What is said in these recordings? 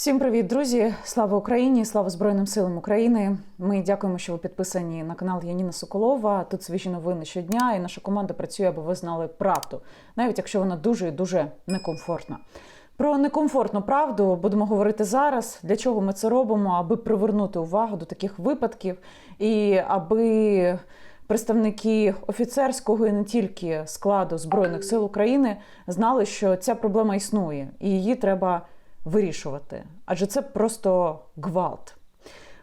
Всім привіт, друзі! Слава Україні! Слава Збройним силам України! Ми дякуємо, що ви підписані на канал Яніна Соколова. Тут свіжі новини щодня, і наша команда працює, аби ви знали правду, навіть якщо вона дуже і дуже некомфортна. Про некомфортну правду будемо говорити зараз. Для чого ми це робимо? Аби привернути увагу до таких випадків і аби представники офіцерського і не тільки складу збройних сил України знали, що ця проблема існує, і її треба вирішувати. Адже це просто гвалт.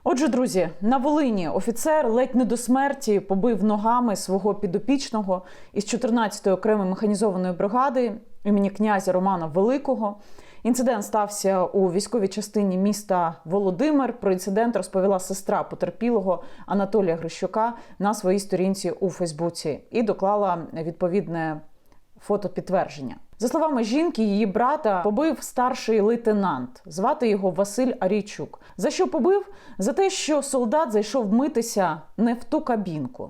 Отже, друзі, на Волині офіцер ледь не до смерті побив ногами свого підопічного із 14-ї окремої механізованої бригади імені князя Романа Великого. Інцидент стався у військовій частині міста Володимир. Про інцидент розповіла сестра потерпілого Анатолія Грищука на своїй сторінці у Фейсбуці і доклала відповідне фото підтвердження. За словами жінки, її брата побив старший лейтенант. Звати його Василь Арійчук. За що побив? За те, що солдат зайшов митися не в ту кабінку.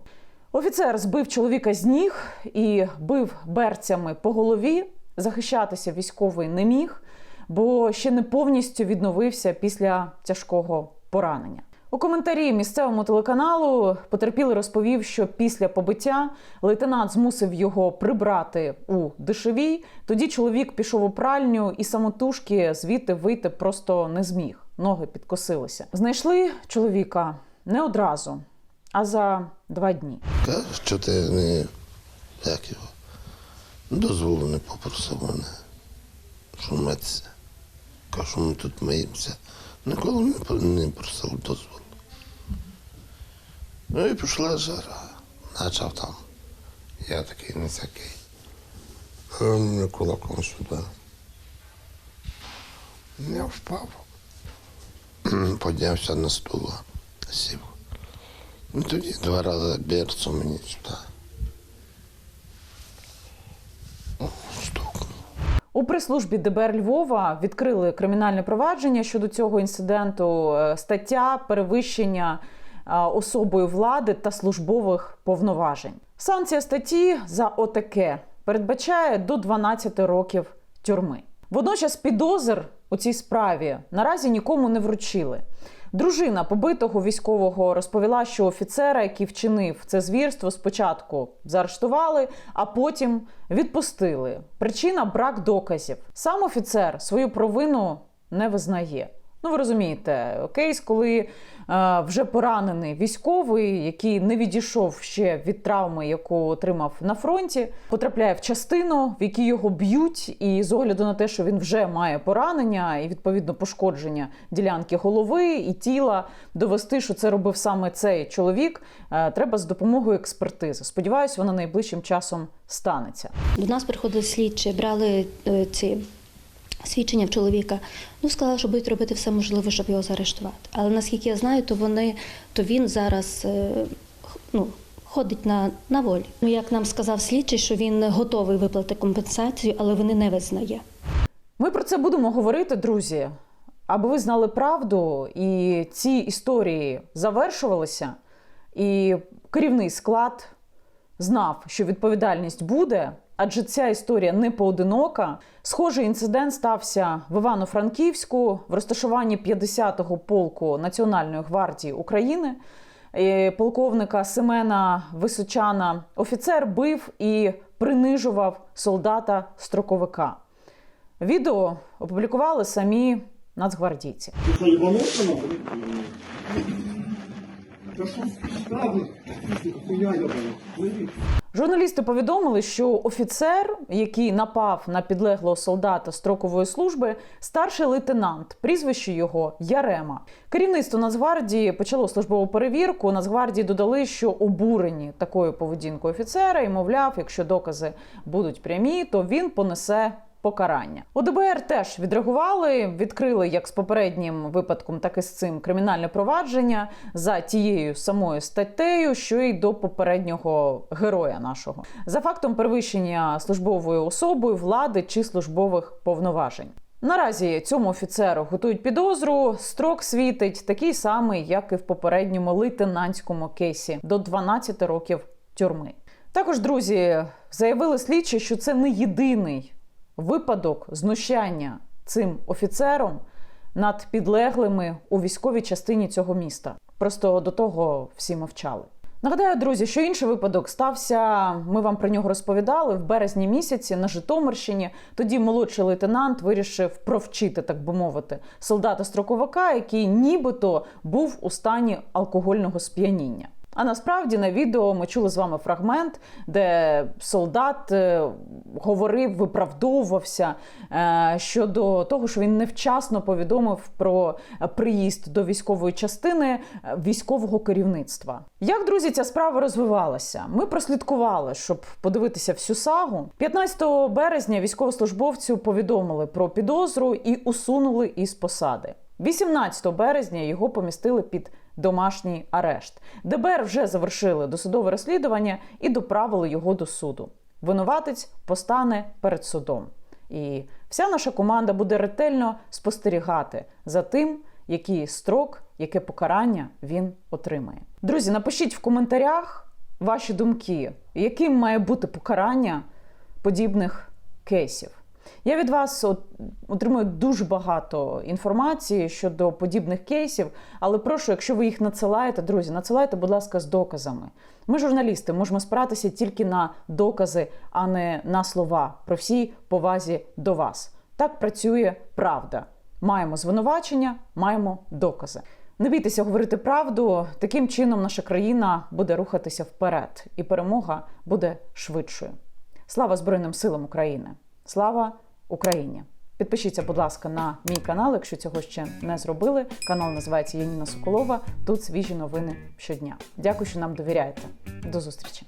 Офіцер збив чоловіка з ніг і бив берцями по голові. Захищатися військовий не міг, бо ще не повністю відновився після тяжкого поранення. У коментарі місцевому телеканалу потерпілий розповів, що після побиття лейтенант змусив його прибрати у дешевій. Тоді чоловік пішов у пральню і самотужки звідти вийти просто не зміг. Ноги підкосилися. Знайшли чоловіка не одразу, а за два дні. Що ти не як його. Дозволу не попросив мене, що митися. Кажу, ми тут миємося. Ніколи не, просив дозволу. Ну і пішла жара. Почав там. Я такий не. А мене кулаком сюди. Я впав. Піднявся на стула, сів. Ну тоді два рази берцу мені сюди. У прес-службі ДБР Львова відкрили кримінальне провадження щодо цього інциденту. Е, Стаття перевищення е, особою влади та службових повноважень. Санкція статті за отаке передбачає до 12 років тюрми. Водночас підозр у цій справі наразі нікому не вручили. Дружина побитого військового розповіла, що офіцера, який вчинив це звірство, спочатку заарештували, а потім відпустили. Причина брак доказів. Сам офіцер свою провину не визнає. Ну, ви розумієте, кейс, коли е, вже поранений військовий, який не відійшов ще від травми, яку отримав на фронті, потрапляє в частину, в якій його б'ють, і з огляду на те, що він вже має поранення і відповідно пошкодження ділянки голови і тіла, довести, що це робив саме цей чоловік, е, треба з допомогою експертизи. Сподіваюсь, вона найближчим часом станеться. До нас приходили слідчі, брали е, ці свідчення в чоловіка. Ну, сказали, що будуть робити все можливе, щоб його заарештувати. Але наскільки я знаю, то вони, то він зараз е, ну, ходить на, на волі. Ну, як нам сказав слідчий, що він готовий виплатити компенсацію, але вони не визнає. Ми про це будемо говорити, друзі. Аби ви знали правду, і ці історії завершувалися, і керівний склад знав, що відповідальність буде, адже ця історія не поодинока. Схожий інцидент стався в Івано-Франківську в розташуванні 50-го полку Національної гвардії України. Полковника Семена Височана офіцер бив і принижував солдата-строковика. Відео опублікували самі нацгвардійці. Журналісти повідомили, що офіцер, який напав на підлеглого солдата строкової служби, старший лейтенант, прізвище його Ярема. Керівництво Нацгвардії почало службову перевірку. Нацгвардії додали, що обурені такою поведінкою офіцера, і мовляв, якщо докази будуть прямі, то він понесе. Покарання у ДБР теж відреагували, відкрили як з попереднім випадком, так і з цим кримінальне провадження за тією самою статтею, що й до попереднього героя нашого за фактом перевищення службовою особою влади чи службових повноважень. Наразі цьому офіцеру готують підозру. Строк світить такий самий, як і в попередньому лейтенантському кейсі до 12 років тюрми. Також друзі заявили слідчі, що це не єдиний випадок знущання цим офіцером над підлеглими у військовій частині цього міста. Просто до того всі мовчали. Нагадаю, друзі, що інший випадок стався. Ми вам про нього розповідали в березні місяці на Житомирщині. Тоді молодший лейтенант вирішив провчити, так би мовити, солдата строковика, який нібито був у стані алкогольного сп'яніння. А насправді на відео ми чули з вами фрагмент, де солдат е, говорив, виправдовувався е, щодо того, що він невчасно повідомив про приїзд до військової частини е, військового керівництва. Як друзі, ця справа розвивалася? Ми прослідкували, щоб подивитися всю сагу. 15 березня військовослужбовцю повідомили про підозру і усунули із посади. 18 березня його помістили під домашній арешт. ДБР вже завершили досудове розслідування і доправили його до суду. Винуватець постане перед судом. І вся наша команда буде ретельно спостерігати за тим, який строк, яке покарання він отримає. Друзі, напишіть в коментарях ваші думки, яким має бути покарання подібних кейсів. Я від вас от, отримую дуже багато інформації щодо подібних кейсів, але прошу, якщо ви їх надсилаєте, друзі, надсилайте, будь ласка, з доказами. Ми, журналісти, можемо спиратися тільки на докази, а не на слова про всій повазі до вас. Так працює правда. Маємо звинувачення, маємо докази. Не бійтеся говорити правду. Таким чином наша країна буде рухатися вперед, і перемога буде швидшою. Слава Збройним силам України! Слава Україні! Підпишіться, будь ласка, на мій канал, якщо цього ще не зробили. Канал називається Яніна Соколова. Тут свіжі новини щодня. Дякую, що нам довіряєте. До зустрічі!